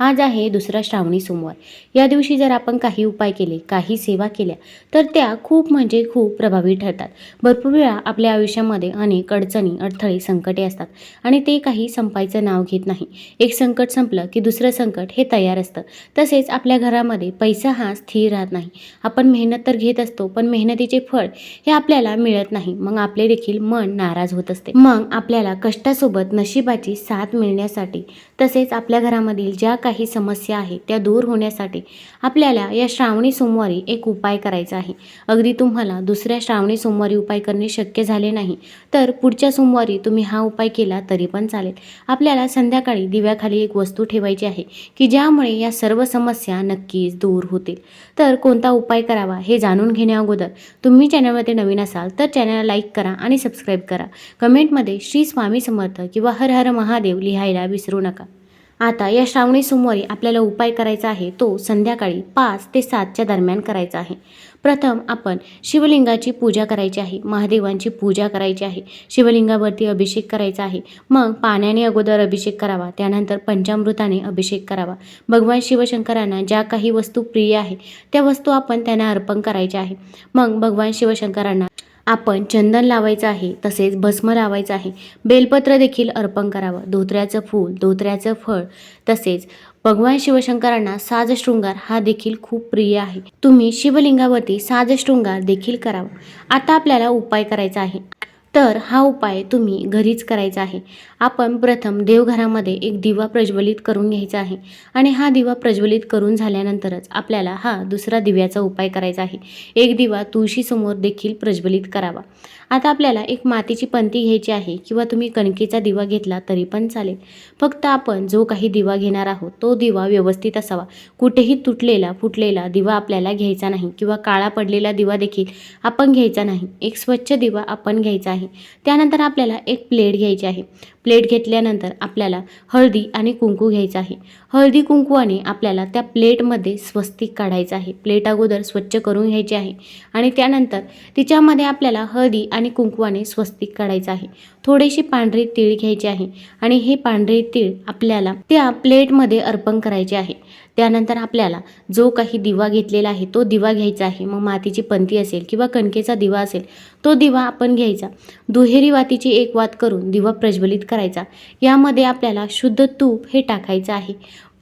आज आहे दुसरा श्रावणी सोमवार. या दिवशी जर आपण काही उपाय केले काही सेवा केल्या तर त्या खूप म्हणजे खूप प्रभावी ठरतात. भरपूर वेळा आपल्या आयुष्यामध्ये अनेक अडचणी अडथळे संकटे असतात आणि ते काही संपायचं नाव घेत नाही. एक संकट संपलं की दुसरं संकट हे तयार असतं. तसेच आपल्या घरामध्ये पैसा हा स्थिर राहत नाही. आपण मेहनत तर घेत असतो पण मेहनतीचे फळ हे आपल्याला मिळत नाही. मग आपले देखील मन नाराज होत असते. मग आपल्याला कष्टासोबत नशिबाची साथ मिळण्यासाठी तसेच आपल्या घरामधील ज्या काही काही समस्या आहेत त्या दूर होण्यासाठी आपल्याला या श्रावणी सोमवारी एक उपाय करायचा आहे. अगदी तुम्हाला दुसऱ्या श्रावणी सोमवारी उपाय करणे शक्य झाले नाही तर पुढच्या सोमवारी तुम्ही हा उपाय केला तरी पण चालेल. आपल्याला संध्याकाळी दिव्याखाली एक वस्तू ठेवायची आहे की ज्यामुळे या सर्व समस्या नक्कीच दूर होतील. तर कोणता उपाय करावा हे जाणून घेण्या अगोदर तुम्ही चॅनलमध्ये नवीन असाल तर चॅनलला लाईक करा आणि सबस्क्राईब करा. कमेंटमध्ये श्री स्वामी समर्थ किंवा हर हर महादेव लिहायला विसरू नका. आता या श्रावणी सोमवारी आपल्याला उपाय करायचा आहे तो संध्याकाळी पाच ते सातच्या दरम्यान करायचा आहे. प्रथम आपण शिवलिंगाची पूजा करायची आहे महादेवांची पूजा करायची आहे शिवलिंगावरती अभिषेक करायचा आहे. मग पाण्याने अगोदर अभिषेक करावा त्यानंतर पंचामृताने अभिषेक करावा. भगवान शिवशंकरांना ज्या काही वस्तू प्रिय आहे त्या वस्तू आपण त्यांना अर्पण करायच्या आहे. मग भगवान शिवशंकरांना आपण चंदन लावायचं आहे तसेच भस्म लावायचं आहे. बेलपत्र देखील अर्पण करावं. धोत्र्याचं फूल धोत्र्याचं फळ तसेच भगवान शिवशंकरांना साजशृंगार हा देखील खूप प्रिय आहे. तुम्ही शिवलिंगावरती साजशृंगार देखील करावा. आता आपल्याला उपाय करायचा आहे. तर हा उपाय तुम्ही घरीच करायचा आहे. आपण प्रथम देवघरामध्ये एक दिवा प्रज्वलित करून घ्यायचा आहे आणि हा दिवा प्रज्वलित करून झाल्यानंतरच आपल्याला हा दुसरा दिव्याचा उपाय करायचा आहे. एक दिवा तुळशीसमोर देखील प्रज्वलित करावा. आता आपल्याला एक मातीची पंती घ्यायची आहे किंवा तुम्ही कणकेचा दिवा घेतला तरी पण चालेल. फक्त आपण जो काही दिवा घेणार आहोत तो दिवा व्यवस्थित असावा. कुठेही तुटलेला फुटलेला दिवा आपल्याला घ्यायचा नाही किंवा काळा पडलेला दिवा देखील आपण घ्यायचा नाही. एक स्वच्छ दिवा आपण घ्यायचा आहे. त्यानंतर आपल्याला एक प्लेट घ्यायची आहे. प्लेट घेतल्यानंतर आपल्याला हळदी आणि कुंकू घ्यायचं आहे. हळदी कुंकवाने आपल्याला त्या प्लेटमध्ये स्वस्तिक काढायचं आहे. प्लेट अगोदर स्वच्छ करून घ्यायची आहे आणि त्यानंतर तिच्यामध्ये आपल्याला हळदी आणि कुंकवाने स्वस्तिक काढायचं आहे. थोडेशी पांढरी तीळ घ्यायची आहे आणि हे पांढरे तीळ आपल्याला त्या प्लेटमध्ये अर्पण करायचे आहे. त्यानंतर आपल्याला जो काही दिवा घेतलेला आहे तो दिवा घ्यायचा आहे. मग मातीची पंती असेल किंवा कणकेचा दिवा असेल तो दिवा आपण घ्यायचा. दुहेरी वातीची एक वात करून दिवा प्रज्वलित करायचा करायचा. यामध्ये आपल्याला शुद्ध तूप हे टाकायचं आहे.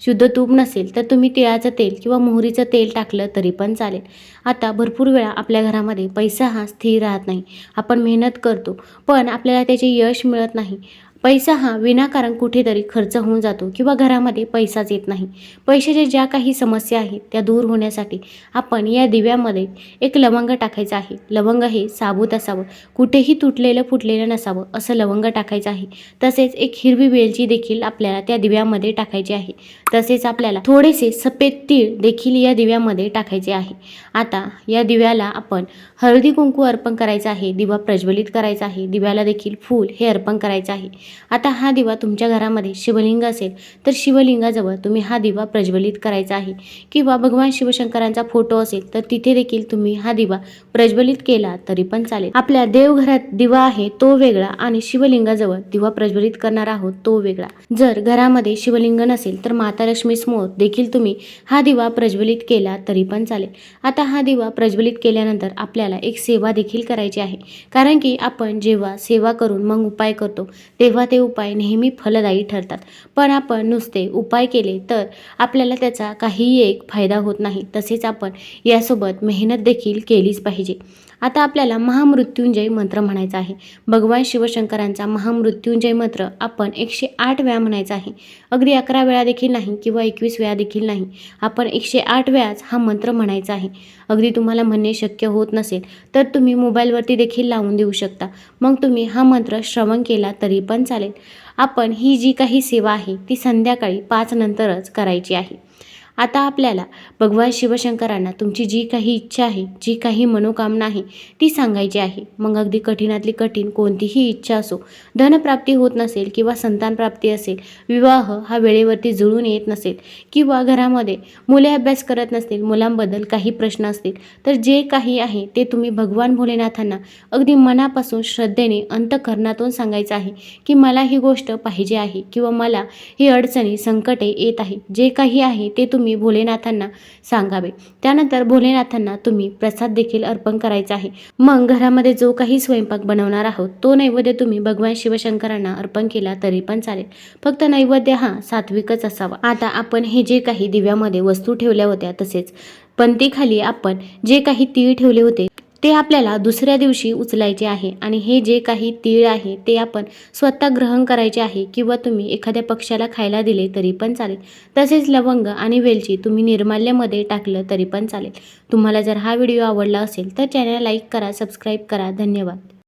शुद्ध तूप नसेल तर तुम्ही तिळाचं तेल किंवा मोहरीचं तेल टाकलं तरी पण चालेल. आता भरपूर वेळा आपल्या घरामध्ये पैसा हा स्थिर राहत नाही. आपण मेहनत करतो. पण आपल्याला त्याचे यश मिळत नाही. पैसा हा विनाकारण कुठेतरी खर्च होऊन जातो किंवा घरामध्ये पैसाच येत नाही. पैशाच्या ज्या काही समस्या आहेत त्या दूर होण्यासाठी आपण या दिव्यामध्ये एक लवंग टाकायचं आहे. लवंग हे साबूत असावं. कुठेही तुटलेलं फुटलेलं नसावं असं लवंग टाकायचं आहे. तसेच एक हिरवी वेलची देखील आपल्याला त्या दिव्यामध्ये टाकायची आहे. तसेच आपल्याला थोडेसे सफेद तीळ देखील या दिव्यामध्ये टाकायचे आहे. आता या दिव्याला आपण हळदी कुंकू अर्पण करायचं आहे. दिवा प्रज्वलित करायचा आहे. दिव्याला देखील फूल हे अर्पण करायचं आहे. आता हा दिवा तुमच्या घरामध्ये शिवलिंग असेल तर शिवलिंगाजवळ तुम्ही हा दिवा प्रज्वलित करायचा आहे. किंवा भगवान शिवशंकरांचा फोटो असेल तर तिथे देखील तुम्ही हा दिवा प्रज्वलित केला तरी पण चालेल. आपल्या देवघरात दिवा आहे तो वेगळा आणि शिवलिंगाजवळ दिवा प्रज्वलित करणार आहोत तो वेगळा. जर घरामध्ये शिवलिंग नसेल तर माता लक्ष्मी समोर देखील तुम्ही हा दिवा प्रज्वलित केला तरी पण चालेल. आता हा दिवा प्रज्वलित केल्यानंतर आपल्याला एक सेवा देखील करायची आहे. कारण की आपण जेव्हा सेवा करून मग उपाय करतो तेव्हा ते उपाय नेहमी फलदायी ठरतात. पण आपण नुसते उपाय केले तर आपल्याला त्याचा काहीही एक फायदा होत नाही. तसेच आपण यासोबत मेहनत देखील केलीच पाहिजे. आता आपल्याला महामृत्युंजय मंत्र म्हणायचा आहे. भगवान शिवशंकरांचा महामृत्युंजय मंत्र आपण एकशे आठ वेळा म्हणायचा आहे. अगदी अकरा वेळा देखील नाही किंवा एकवीस वेळा देखील नाही. आपण एकशे आठ वेळाच हा मंत्र म्हणायचा आहे. अगदी तुम्हाला म्हणणे शक्य होत नसेल तर तुम्ही मोबाईलवरती देखील लावून देऊ शकता. मग तुम्ही हा मंत्र श्रवण केला तरी पण चालेल. आपण ही जी काही सेवा आहे ती संध्याकाळी पाच नंतरच करायची आहे. आता आपल्याला भगवान शिवशंकरांना तुमची जी काही इच्छा आहे जी काही मनोकामना आहे ती सांगायची आहे. मग अगदी कठीणातली कठीण कोणतीही इच्छा असो धनप्राप्ती होत नसेल किंवा संतान प्राप्ती असेल विवाह हा वेळेवरती जुळून येत नसेल किंवा घरामध्ये मुले अभ्यास करत नसतील मुलांबद्दल काही प्रश्न असतील तर जे काही आहे ते तुम्ही भगवान भोलेनाथांना अगदी मनापासून श्रद्धेने अंतकरणातून सांगायचं आहे की मला ही गोष्ट पाहिजे आहे किंवा मला ही अडचणी संकटे येत आहे. जे काही आहे ते तुम्ही भोलेनाथांना सांगावे. त्यानंतर भोलेनाथांना तुम्ही प्रसाद देखील अर्पण करायचा आहे. मग घरामध्ये जो काही स्वयंपाक बनवणार आहोत तो नैवेद्य तुम्ही भगवान शिवशंकरांना अर्पण केला तरी पण चालेल. फक्त नैवेद्य हा सात्विकच असावा. आता आपण हे जे काही दिव्यामध्ये वस्तू ठेवल्या होत्या तसेच पंतीखाली आपण जे काही तीळ ठेवले होते ते आपल्याला दुसऱ्या दिवशी उचलायचे आहे. आणि हे जे काही तीळ आहे ते आपण स्वतः ग्रहण करायचे आहे किंवा तुम्ही एखाद्या पक्षाला खायला दिले तरी पण चालेल. तसेच लवंग आणि वेलची तुम्ही निर्माल्यामध्ये टाकलं तरी पण चालेल. तुम्हाला जर हा व्हिडिओ आवडला असेल तर चॅनल लाईक करा सबस्क्राईब करा. धन्यवाद.